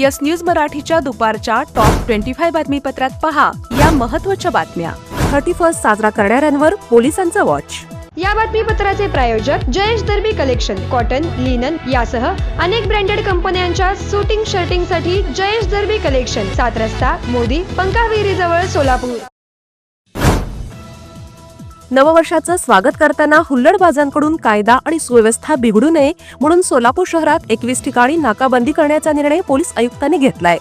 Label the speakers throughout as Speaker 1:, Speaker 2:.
Speaker 1: Yes news मराठीच्या दुपारच्या top twenty five बातमीपत्रात पहा या महत्त्वाच्या बातम्या. थर्टी फर्स्ट साजरा करणाऱ्यांवर पोलिसांचा वॉच.
Speaker 2: या बातमीपत्राचे प्रायोजक Jayesh Darbi collection cotton linen यासह अनेक ब्रँडेड कंपन्यांच्या सुटिंग शर्टिंगसाठी जयेश दर्बी कलेक्शन सात रस्ता मोदी पंकाविहिरी जवळ सोलापूर.
Speaker 1: नववर्षाचं स्वागत करताना हुल्लडबाजांकडून कायदा आणि सुव्यवस्था बिघडू नये म्हणून सोलापूर शहरात एकवीस ठिकाणी नाकाबंदी करण्याचा निर्णय पोलीस आयुक्तांनी घेतलाय.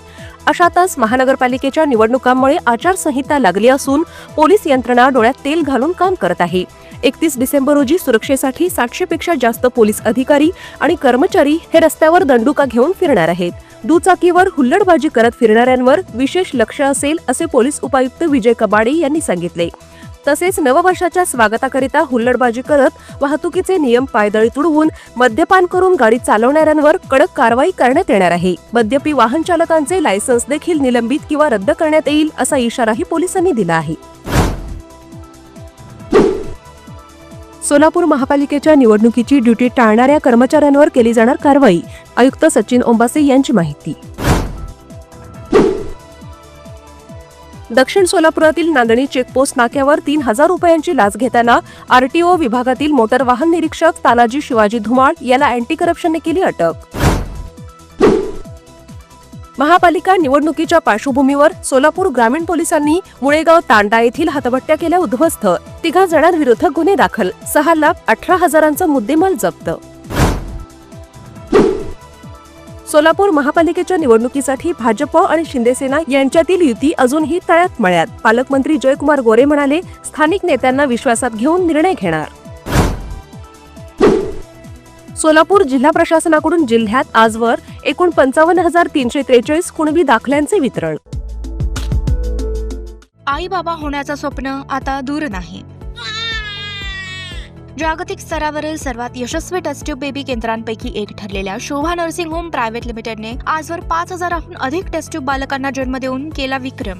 Speaker 1: अशातच महानगरपालिकेच्या निवडणुकांमुळे आचारसंहिता लागली असून पोलीस यंत्रणा डोळ्यात तेल घालून काम करत आहे. एकतीस डिसेंबर रोजी सुरक्षेसाठी सातशे पेक्षा जास्त पोलीस अधिकारी आणि कर्मचारी हे रस्त्यावर दंडुका घेऊन फिरणार आहेत. दुचाकीवर हुल्लडबाजी करत फिरणाऱ्यांवर विशेष लक्ष असेल असे पोलीस उपायुक्त विजय कबाडे यांनी सांगितले. तसेच नववर्षाच्या स्वागताकरिता हुल्लडबाजी करत वाहतुकीचे नियम पायदळी तुडवून मद्यपान करून गाडी चालवणाऱ्यांवर कडक कारवाई करण्यात येणार आहे. मद्यपी वाहन चालकांचे लायसन्स देखील निलंबित किंवा रद्द करण्यात येईल असा इशाराही पोलिसांनी दिला आहे. सोलापूर महापालिकेच्या निवडणुकीची ड्युटी टाळणाऱ्या कर्मचाऱ्यांवर केली जाणार कारवाई. आयुक्त सचिन ओंबासे यांची माहिती. दक्षिण सोलापुरातील नांदणी चेकपोस्ट नाक्यावर तीन हजार रुपयांची लाच घेताना आरटीओ विभागातील मोटर वाहन निरीक्षक तानाजी शिवाजी धुमाळ याला अँटी करप्शनने केली अटक. महापालिका निवडणुकीच्या पार्श्वभूमीवर सोलापूर ग्रामीण पोलिसांनी मुळेगाव तांडा येथील हातभट्ट्या केल्या उद्ध्वस्त. तिघा जणांविरुद्ध गुन्हे दाखल. सहा लाख अठरा हजारांचा मुद्देमाल जप्त. सोलापूर महापालिकेच्या निवडणुकीसाठी भाजप आणि शिंदेसेना यांच्यातील युती अजूनही तळ्यात मळ्यात. पालकमंत्री जयकुमार गोरे म्हणाले स्थानिक नेत्यांना विश्वासात घेऊन निर्णय घेणार. सोलापूर जिल्हा प्रशासनाकडून जिल्ह्यात आजवर एकूण पंचावन्न हजार तीनशे त्रेचाळीस कुणबी दाखल्यांचे वितरण.
Speaker 3: आई बाबा होण्याचं स्वप्न आता दूर नाही. जागतिक स्तरावरील सर्वात यशस्वी टेस्ट्यूब बेबी केंद्रांपैकी एक ठरलेल्या शोभा नर्सिंग होम प्रायव्हेट लिमिटेडने आजवर पाच हजाराहून अधिक टेस्ट्यूब बालकांना जन्म देऊन केला विक्रम.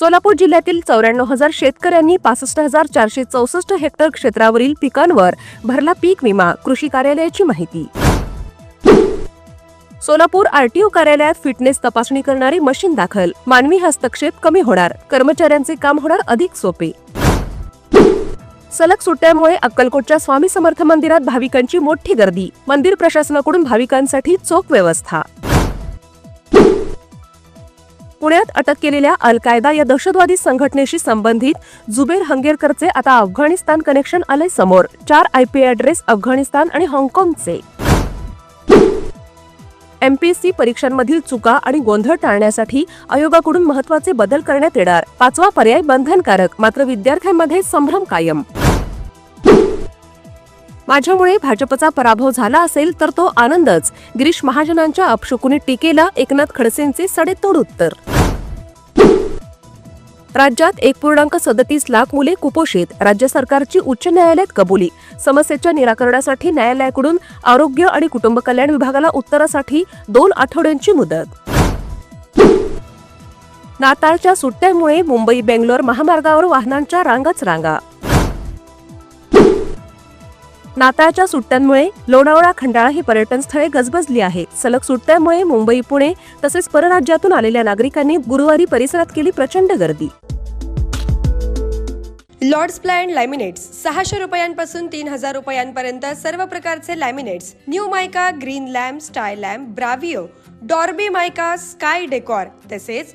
Speaker 1: Solapur जिल्ह्यातील चौऱ्याण्णव हजार शेतकऱ्यांनी पासष्ट हजार चारशे चौसष्ट हेक्टर क्षेत्रावरील पिकांवर भरला पीक विमा कृषी कार्यालयाची माहिती. सोलापूर आरटीओ कार्यालयात फिटनेस तपासणी करणारी मशीन दाखल. मानवी हस्तक्षेप कमी होणार. कर्मचाऱ्यांचे काम होणार अधिक सोपे. सलग सुट्ट्यामुळे अक्कलकोटच्या स्वामी समर्थ मंदिरात भाविकांची मोठी गर्दी. मंदिर प्रशासनाकडून भाविकांसाठी चोख व्यवस्था. पुण्यात अटक केलेल्या अल कायदा या दहशतवादी संघटनेशी संबंधित जुबेर हंगेरकरचे आता अफगाणिस्तान कनेक्शन आले समोर. चार आयपी ऍड्रेस अफगाणिस्तान आणि हाँगकाँगचे. एमपीएससी परीक्षांमधील चुका आणि गोंधळ टाळण्यासाठी आयोगाकडून महत्त्वाचे बदल करण्यात येणार. पाचवा पर्याय बंधनकारक मात्र विद्यार्थ्यांमध्ये संभ्रम कायम. माझ्यामुळे भाजपचा पराभव झाला असेल तर तो आनंदच. गिरीश महाजनांच्या अपशकुनी टीकेला एकनाथ खडसेंचे सडेतोड उत्तर. राज्यात एक पूर्णांक सदतीस लाख मुले कुपोषित. राज्य सरकारची उच्च न्यायालयात कबुली. समस्येच्या निराकरणासाठी न्यायालयाकडून आरोग्य आणि कुटुंब कल्याण विभागाला उत्तरासाठी दोन आठवड्यांची मुदत. नाताळच्या सुट्ट्यामुळे मुंबई बेंगलोर महामार्गावर वाहनांच्या रांगाच रांगा. नाताळच्या सुट्ट्यांमुळे लोणावळा खंडाळा ही पर्यटन स्थळे गजबजली आहे सलग सुट्ट्यामुळे मुंबई पुणे तसेच परराज्यातून आलेल्या नागरिकांनी गुरुवारी परिसरात केली प्रचंड गर्दी.
Speaker 2: लॉर्ड्स प्लॅन लॅमिनेट्स सहाशे रुपयांपासून तीन हजार रुपयांपर्यंत सर्व प्रकारचे laminates. New mica Greenlam Stylam Bravio डॉर्बी mica sky decor तसेच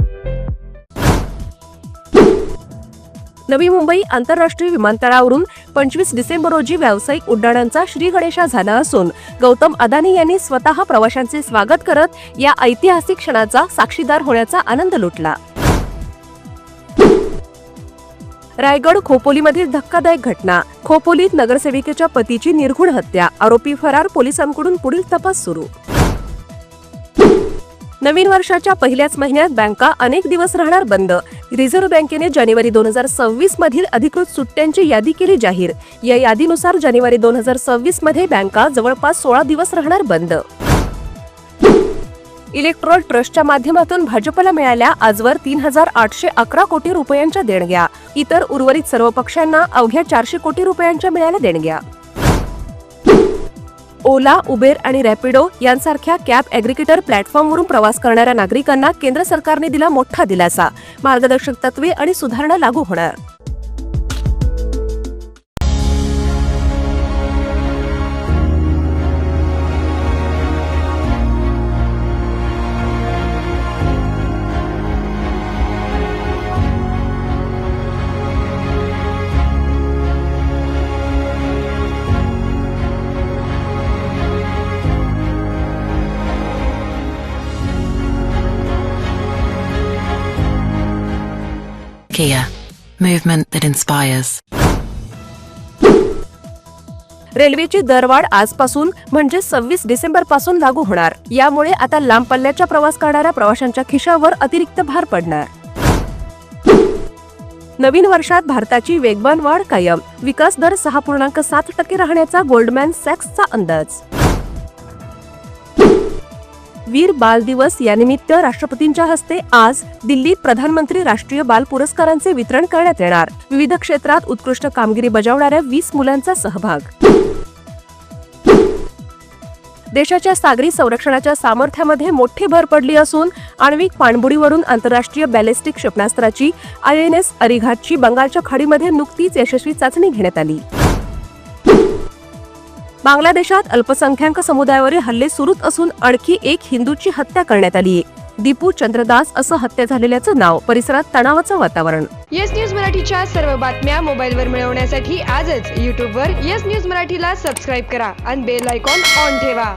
Speaker 1: नवी मुंबई आंतरराष्ट्रीय विमानतळावरून पंचवीस डिसेंबर रोजी व्यावसायिक उड्डाणांचा श्री गणेशा झाला असून गौतम अदानी यांनी स्वतः प्रवाशांचे स्वागत करत या ऐतिहासिक क्षणाचा साक्षीदार होण्याचा आनंद लुटला. रायगड खोपोलीमधील धक्कादायक घटना. खोपोलीत नगरसेविकेच्या पतीची निर्घुण हत्या. आरोपी फरार पोलिसांकडून पुढील तपास सुरू. नवीन वर्षाच्या पहिल्याच महिन्यात बँका अनेक दिवस राहणार बंद. रिझर्व्ह बँकेने जानेवारी दोन हजार सव्वीस मधील अधिकृत सुट्ट्यांची यादी केली जाहीर. या यादीनुसार जानेवारी दोन हजार सव्वीसमध्ये बँका जवळपास सोळा दिवस राहणार बंद. इलेक्ट्रॉल ट्रस्टच्या माध्यमातून भाजपला मिळाल्या आजवर तीन हजार आठशे अकरा कोटी रुपयांच्या देणग्या. इतर उर्वरित सर्व पक्षांना अवघ्या चारशे कोटी रुपयांच्या मिळाल्या देणग्या. ओला उबेर आणि रॅपिडो यांसारख्या कॅब ॲग्रिकेटर प्लॅटफॉर्मवरून प्रवास करणाऱ्या नागरिकांना केंद्र सरकारने दिला मोठा दिलासा. मार्गदर्शक तत्वे आणि सुधारणा लागू होणार.
Speaker 4: Kia, movement that inspires.
Speaker 1: रेल्वेची दरवाढ आजपासून म्हणजे सव्वीस डिसेंबरपासून लागू होणार. यामुळे आता लांब पल्ल्याच्या प्रवास करणाऱ्या प्रवाशांच्या खिशावर अतिरिक्त भार पडणार. नवीन वर्षात भारताची वेगवान वाढ कायम. विकास दर सहा पूर्णांक सात टक्के राहण्याचा गोल्डमॅन सॅक्सचा अंदाज. वीर बाल दिवस यानिमित्त राष्ट्रपतींच्या हस्ते आज दिल्लीत प्रधानमंत्री राष्ट्रीय बाल पुरस्कारांचे वितरण करण्यात येणार. विविध क्षेत्रात उत्कृष्ट कामगिरी बजावणाऱ्या वीस मुलांचा सहभाग. देशाच्या सागरी संरक्षणाच्या सामर्थ्यामध्ये मोठी भर पडली असून आण्विक पाणबुडीवरून आंतरराष्ट्रीय बॅलिस्टिक क्षेपणास्त्राची आय एन एस अरिघाटची बंगालच्या खाडीमध्ये नुकतीच यशस्वी चाचणी घेण्यात आली. बांगलादेशात अल्पसंख्याक समुदायावरील हल्ले सुरूच असून आणखी एक हिंदूची हत्या करण्यात आली. दीपू चंद्रदास असं हत्या झालेल्याचं नाव परिसरात तणावाचं वातावरण.
Speaker 2: येस न्यूज मराठीच्या सर्व बातम्या मोबाईलवर मिळवण्यासाठी आजच यूट्यूबवर येस न्यूज मराठीला सबस्क्राईब करा आणि बेल आयकॉन ऑन ठेवा.